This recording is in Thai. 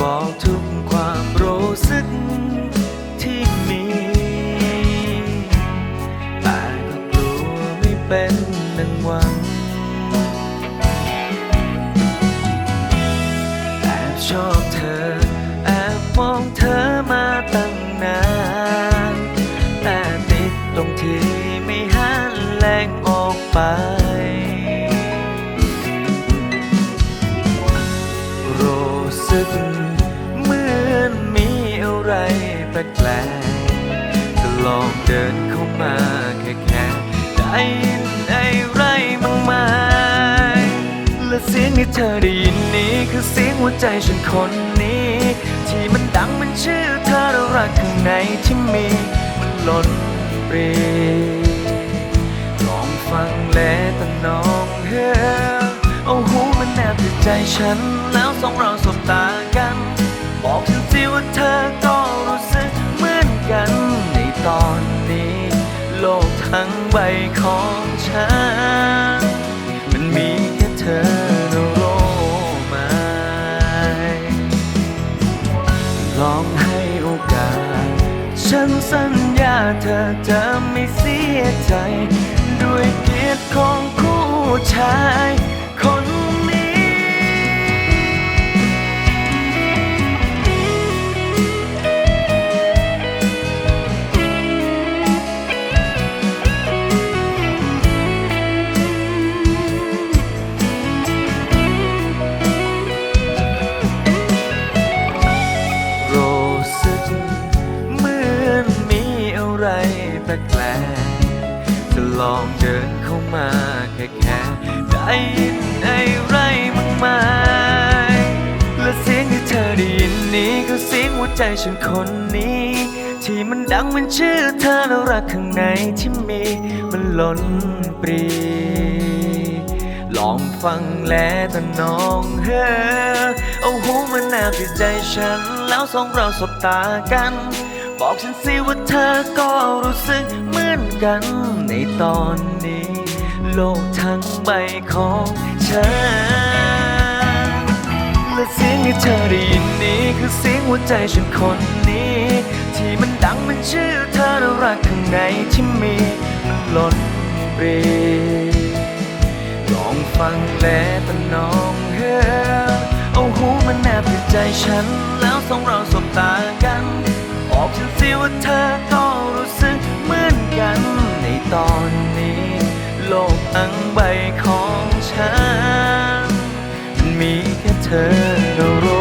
บอกทุกความรู้สึกที่มี แต่ก็กลัวไม่เป็นดังหวังแอบชอบเธอ แอบมองเธอมาตั้งนาน แต่ติดตรงที่ไม่หานแรงออกไป สึก เหมือนมีอะไรแปลกๆจะลองเดินเข้ามาแค่แค่ได้ยินอะไรบ้างไหมและเสียงที่เธอได้ยินนี้คือเสียงหัวใจฉันคนนี้ ที่มันดังมันชื่อเธอรักข้างในที่มีมันล้นปรีลองฟังและตะนอง ใจฉันแล้วสองเราสบตากัน บอกฉันสิว่าเธอก็รู้สึกเหมือนกัน ในตอนนี้ โลกทั้งใบของฉัน มันมีแค่เธอนะรู้ไหมลองให้โอกาส ฉันสัญญาเธอจะไม่เสียใจ ด้วยเกียรติของคู่ชาย ลองเดินเข้ามาแค่แค่ได้ยินไอะไรบ้างไหมและเสียงที่เธอได้ยินนี้ก็เสียงหัวใจฉันคนนี้ ที่มันดังมันชื่อเธอแล้วรักข้างในที่มีมันล้นปรีลองฟังและตะนองเฮอโอ้โหมันแนบติดใจฉัน แล้วสองเราสบตากัน บอกฉันสิว่าเธอก็รู้สึกเหมือนกันในตอนนี้ โลกทั้งใบของฉัน และเสียงที่เธอได้ยินนี้คือเสียงหัวใจฉันคนนี้ ที่มันดังมันชื่อเธอแล้วรักข้างในที่มีมันล้นปรีลองฟังและตะนองเฮอโอ้โหมันแนบติดใจฉันแล้วสองเราสบตากัน ใบของฉัน มีแค่เธอ